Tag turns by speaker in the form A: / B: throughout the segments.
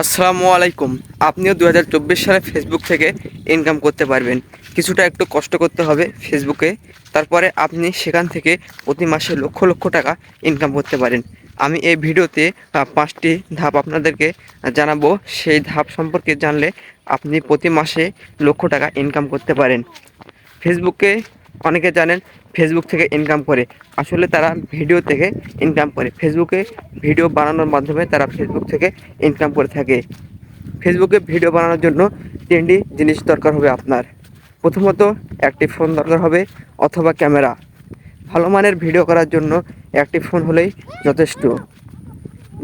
A: আসসালামু আলাইকুম। আপনিও দু হাজার চব্বিশ সালে ফেসবুক থেকে ইনকাম করতে পারবেন। কিছুটা একটু কষ্ট করতে হবে ফেসবুকে তারপরে আপনি সেখান থেকে প্রতি মাসে লক্ষ লক্ষ টাকা ইনকাম করতে পারেন। আমি এই ভিডিওতে পাঁচটি ধাপ আপনাদেরকে জানাব। সেই ধাপ সম্পর্কে জানলে আপনি প্রতি মাসে লক্ষ টাকা ইনকাম করতে পারেন। ফেসবুকে অনেকে জানেন ফেসবুক থেকে ইনকাম করে। আসলে তারা ভিডিও থেকে ইনকাম করে। ফেসবুকে ভিডিও বানানোর মাধ্যমে তারা ফেসবুক থেকে ইনকাম করে থাকে। ফেসবুকে ভিডিও বানানোর জন্য তিনটি জিনিস দরকার হবে আপনার। প্রথমত, একটি ফোন দরকার হবে অথবা ক্যামেরা ভালো মানের ভিডিও করার জন্য একটি ফোন হলেই যথেষ্ট।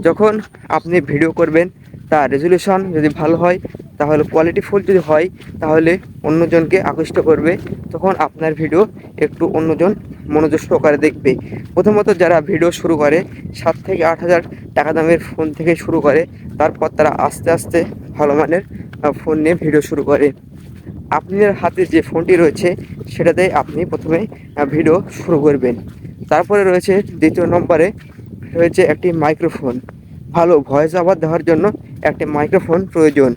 A: যখন আপনি ভিডিও করবেন, তার রেজলিউশন যদি ভালো হয়, তাহলে কোয়ালিটিফুল যদি হয়, তাহলে অন্যজনকে আকৃষ্ট করবে, তখন আপনার ভিডিও একটু অন্যজন মনোযোগ সহকারে দেখবে। প্রথমত যারা ভিডিও শুরু করে, সাত থেকে আট হাজার টাকা দামের ফোন থেকে শুরু করে, তারপর তারা আস্তে আস্তে ভালো মানের ফোন নিয়ে ভিডিও শুরু করে। আপনার হাতে যে ফোনটি রয়েছে, সেটাতে আপনি প্রথমে ভিডিও শুরু করবেন। তারপরে রয়েছে দ্বিতীয় নম্বরে রয়েছে একটি মাইক্রোফোন। ভালো ভয়েস ওভার দেওয়ার জন্য একটি মাইক্রোফোন প্রয়োজন।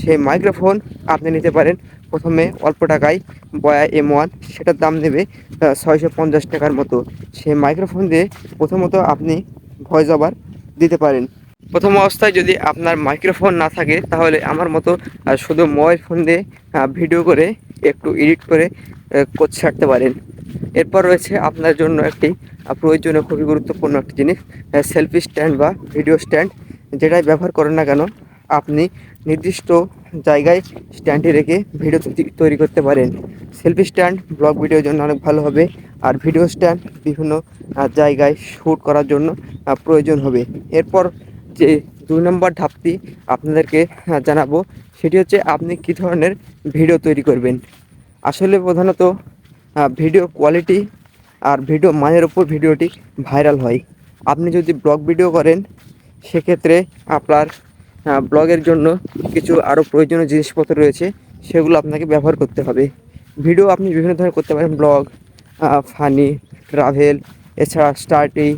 A: সেই মাইক্রোফোন আপনি নিতে পারেন প্রথমে অল্প টাকায় বয়া এম ওয়ান, সেটার দাম নেবে ছয়শো পঞ্চাশ টাকার মতো। সেই মাইক্রোফোন দিয়ে প্রথমত আপনি ভয়েস ওভার দিতে পারেন। প্রথম অবস্থায় যদি আপনার মাইক্রোফোন না থাকে, তাহলে আমার মতো শুধু মোবাইল ফোন দিয়ে ভিডিও করে, একটু এডিট করে কোচ ছাড়তে পারেন। এরপর রয়েছে আপনার জন্য একটি প্রয়োজনীয়, খুবই গুরুত্বপূর্ণ একটি জিনিস সেলফি স্ট্যান্ড বা ভিডিও স্ট্যান্ড, যেটাই ব্যবহার করেন না কেন, আপনি নির্দিষ্ট জায়গায় স্ট্যান্ডে রেখে ভিডিও তৈরি করতে পারেন। সেলফি স্ট্যান্ড, ব্লগ ভিডিওর জন্য অনেক ভালো হবে। আর ভিডিও স্ট্যান্ড বিভিন্ন জায়গায় শ্যুট করার জন্য প্রয়োজন হবে। এরপর যে দুই নম্বর ধাপটি আপনাদেরকে জানাব, সেটি হচ্ছে আপনি কী ধরনের ভিডিও তৈরি করবেন। আসলে প্রধানত ভিডিও কোয়ালিটি আর ভিডিও মানের ওপর ভিডিওটি ভাইরাল হয়। আপনি যদি ব্লগ ভিডিও করেন, সেক্ষেত্রে আপনার ব্লগের জন্য কিছু আরও প্রয়োজনীয় জিনিসপত্র রয়েছে, সেগুলো আপনাকে ব্যবহার করতে হবে। ভিডিও আপনি বিভিন্ন ধরনের করতে পারেন, ব্লগ ফানি, ট্রাভেল, এছাড়া স্টার্টি।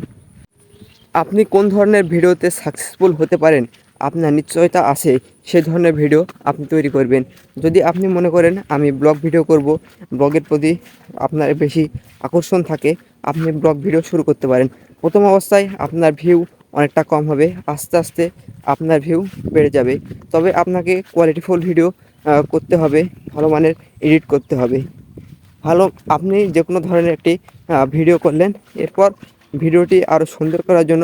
A: আপনি কোন ধরনের ভিডিওতে সাকসেসফুল হতে পারেন, আপনার নিশ্চয়তা আছে, সে ধরনের ভিডিও আপনি তৈরি করবেন। যদি আপনি মনে করেন, আমি ব্লগ ভিডিও করব, ব্লগের প্রতি আপনার বেশি আকর্ষণ থাকে, আপনি ব্লগ ভিডিও শুরু করতে পারেন। প্রথম অবস্থায় আপনার ভিউ অনেকটা কম হবে। আস্তে আস্তে আপনার ভিউ বেড়ে যাবে। তবে আপনাকে কোয়ালিটিফুল ভিডিও করতে হবে, ভালো মানের এডিট করতে হবে। ভালো, আপনি যে কোনো ধরনের একটি ভিডিও করলেন, এরপর ভিডিওটি আরও সুন্দর করার জন্য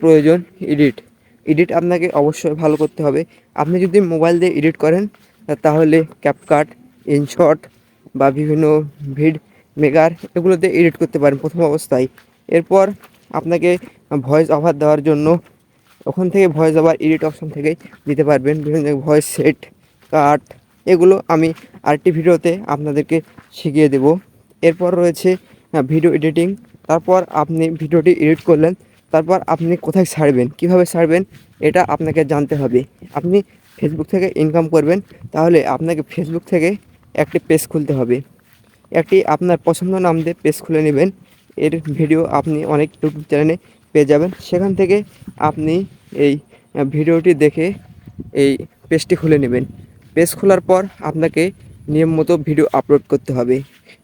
A: প্রয়োজন এডিট এডিট আপনাকে অবশ্যই ভালো করতে হবে। আপনি যদি মোবাইল দিয়ে এডিট করেন, তাহলে ক্যাপকাট ইনশট বা বিভিন্ন ভিড মেগার এগুলোতে এডিট করতে পারেন প্রথম অবস্থায়। এরপর আপনাকে ভয়েস ওভার দেওয়ার জন্য ওখান থেকে ভয়েস ওভার এডিট অপশন থেকে দিতে পারবেন। বিভিন্ন ভয়েস সেট কাট এগুলো আমি আরেকটি ভিডিওতে আপনাদেরকে শিখিয়ে দেব। এরপর রয়েছে ভিডিও এডিটিং তারপর আপনি ভিডিওটি এডিট করলেন, তারপর আপনি কোথায় ছাড়বেন, কীভাবে ছাড়বেন, এটা আপনাকে জানতে হবে। আপনি ফেসবুক থেকে ইনকাম করবেন, তাহলে আপনাকে ফেসবুক থেকে একটি পেজ খুলতে হবে। একটি আপনার পছন্দ নাম দিয়ে পেজ খুলে নেবেন। এর ভিডিও আপনি অনেক ইউটিউব চ্যানেলে পেয়ে যাবেন। সেখান থেকে আপনি এই ভিডিওটি দেখে এই পেজটি খুলে নেবেন। পেজ খোলার পর আপনাকে নিয়ম মতো ভিডিও আপলোড করতে হবে।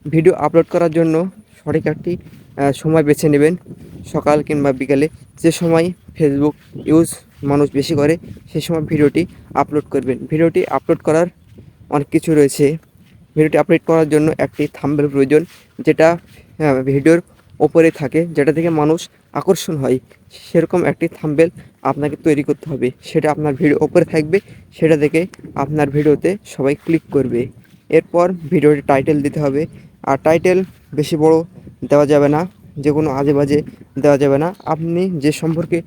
A: ভিডিও আপলোড করার জন্য সঠিক একটি সময় বেছে নেবেন। সকাল কিংবা বিকালে যে সময় ফেসবুক ইউজ মানুষ বেশি করে সেই সময় ভিডিওটি আপলোড করবেন। ভিডিওটি আপলোড করার অনেক কিছু রয়েছে। ভিডিওটি আপলোড করার জন্য একটি থাম্বেল প্রয়োজন, যেটা ভিডিওর ওপরে থাকে, যেটা থেকে মানুষ আকর্ষণ হয়। সেরকম একটি থাম্বেল আপনাকে তৈরি করতে হবে। সেটা আপনার ভিডিও ওপরে থাকবে, সেটা দেখে আপনার ভিডিওতে সবাই ক্লিক করবে। এরপর ভিডিওটি টাইটেল দিতে হবে। আর টাইটেল বেশি বড় দেওয়া যাবে না যে কোনো আজে বাজে দেওয়া যাবে না। আপনি যে সম্পর্কে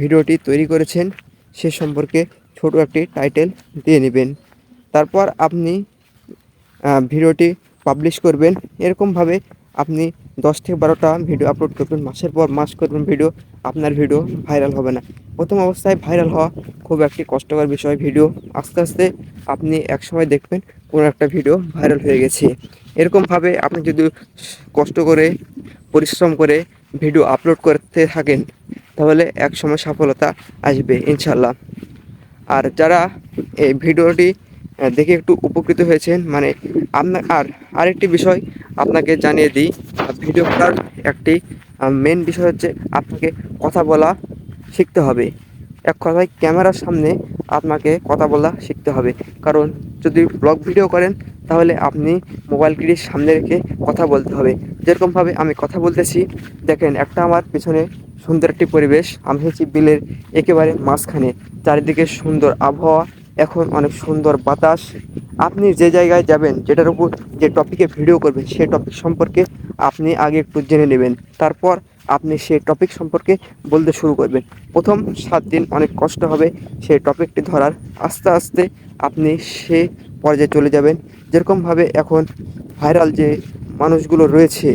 A: ভিডিওটি তৈরি করেছেন, সে সম্পর্কে ছোট একটি টাইটেল দিয়ে নেবেন। তারপর আপনি ভিডিওটি পাবলিশ করবেন। এরকমভাবে আপনি দশ থেকে বারোটা ভিডিও আপলোড করবেন, মাসের পর মাস করবেন ভিডিও আপনার ভিডিও ভাইরাল হবে না। প্রথম অবস্থায় ভাইরাল হওয়া খুব একটি কষ্টকর বিষয় ভিডিও আস্তে আস্তে আপনি একসময় দেখবেন কোনো একটা ভিডিও ভাইরাল হয়ে গেছে। এরকমভাবে আপনি যদি কষ্ট করে, পরিশ্রম করে ভিডিও আপলোড করতে থাকেন, তাহলে একসময় সফলতা আসবে ইনশাল্লাহ আর যারা এই ভিডিওটি দেখে একটু উপকৃত হয়েছেন। মানে আপনার আর আরেকটি বিষয় আপনাকে জানিয়ে দিই ভিডিও করার একটি মেন বিষয় হচ্ছে আপনাকে কথা বলা শিখতে হবে। এক কথায় ক্যামেরার সামনে আপনাকে কথা বলা শিখতে হবে। কারণ যদি ব্লগ ভিডিও করেন, তাহলে আপনি মোবাইলটির সামনে রেখে কথা বলতে হবে। যেরকমভাবে আমি কথা বলতেছি, দেখেন একটা আমার পিছনে সুন্দর একটি পরিবেশ। আমি হচ্ছি বিলের একেবারে মাঝখানে। চারিদিকে সুন্দর আবহাওয়া এখন অনেক সুন্দর বাতাস। আপনি যে জায়গায় যাবেন, যেটার উপর যে টপিকে ভিডিও করবেন, সেই টপিক সম্পর্কে আপনি আগে একটু জেনে নেবেন। তারপর আপনি সেই টপিক সম্পর্কে বলতে শুরু করবেন। প্রথম সাত দিন অনেক কষ্ট হবে, সেই টপিকটি ধরার। আস্তে আস্তে আপনি সে পর্যায়ে চলে যাবেন। যেরকমভাবে এখন ভাইরাল যে মানুষগুলো রয়েছে,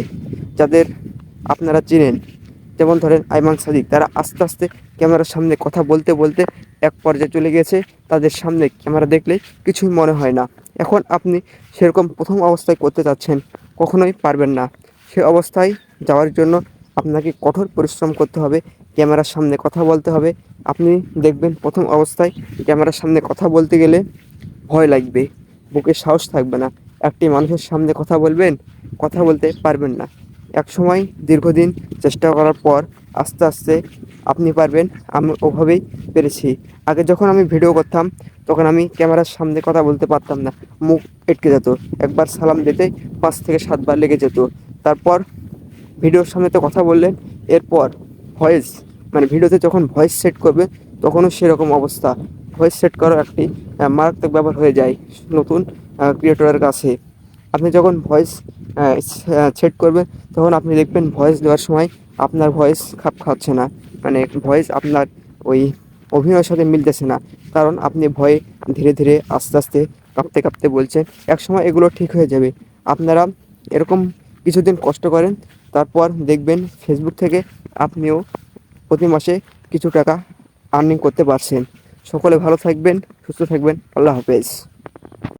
A: যাদের আপনারা চিনেন যেমন ধরেন আইমান সাদিক, তারা আস্তে আস্তে ক্যামেরার সামনে কথা বলতে বলতে এক পর্যায়ে চলে গেছে। তাদের সামনে ক্যামেরা দেখলে কিছুই মনে হয় না। এখন আপনি সেরকম প্রথম অবস্থায় করতে চাচ্ছেন, কখনোই পারবেন না। সে অবস্থায় যাওয়ার জন্য আপনাকে কঠোর পরিশ্রম করতে হবে, ক্যামেরার সামনে কথা বলতে হবে। আপনি দেখবেন প্রথম অবস্থায় ক্যামেরার সামনে কথা বলতে গেলে ভয় লাগবে, বুকে সাহস থাকবে না। একটি মানুষের সামনে কথা বলবেন, কথা বলতে পারবেন না। এক সময় দীর্ঘদিন চেষ্টা করার পর আস্তে আস্তে আপনি পারবেন, আমি ওভাবেই পেরেছি। আগে যখন আমি ভিডিও করতাম, তখন আমি ক্যামেরার সামনে কথা বলতে পারতাম না। মুখ এটকে যেত। একবার সালাম দিতে পাঁচ থেকে সাতবার লেগে যেত। তারপর ভিডিওর সামনে তো কথা বললেন, এরপর ভয়েস মানে ভিডিওতে যখন ভয়েস সেট করবে, তখনও সেরকম অবস্থা। ভয়েস সেট করার একটি মারাত্মক ব্যাপার হয়ে যায় নতুন ক্রিয়েটরের কাছে। আপনি যখন ভয়েস সেট করবেন, তখন আপনি দেখবেন ভয়েস দেওয়ার সময় আপনার ভয়েস খাপ খাচ্ছে না। মানে ভয়েস আপনার ওই অভিনয়ের সাথে মিলতেছে না। কারণ আপনি ভয়ে ধীরে ধীরে আস্তে আস্তে কাঁপতে কাঁপতে বলছেন, একসময় এগুলো ঠিক হয়ে যাবে। আপনারা এরকম কিছুদিন কষ্ট করেন, তারপর দেখবেন ফেসবুক থেকে আপনিও প্রতি মাসে কিছু টাকা আর্নিং করতে পারছেন। সকলে ভালো থাকবেন, সুস্থ থাকবেন, আল্লাহ হাফেজ।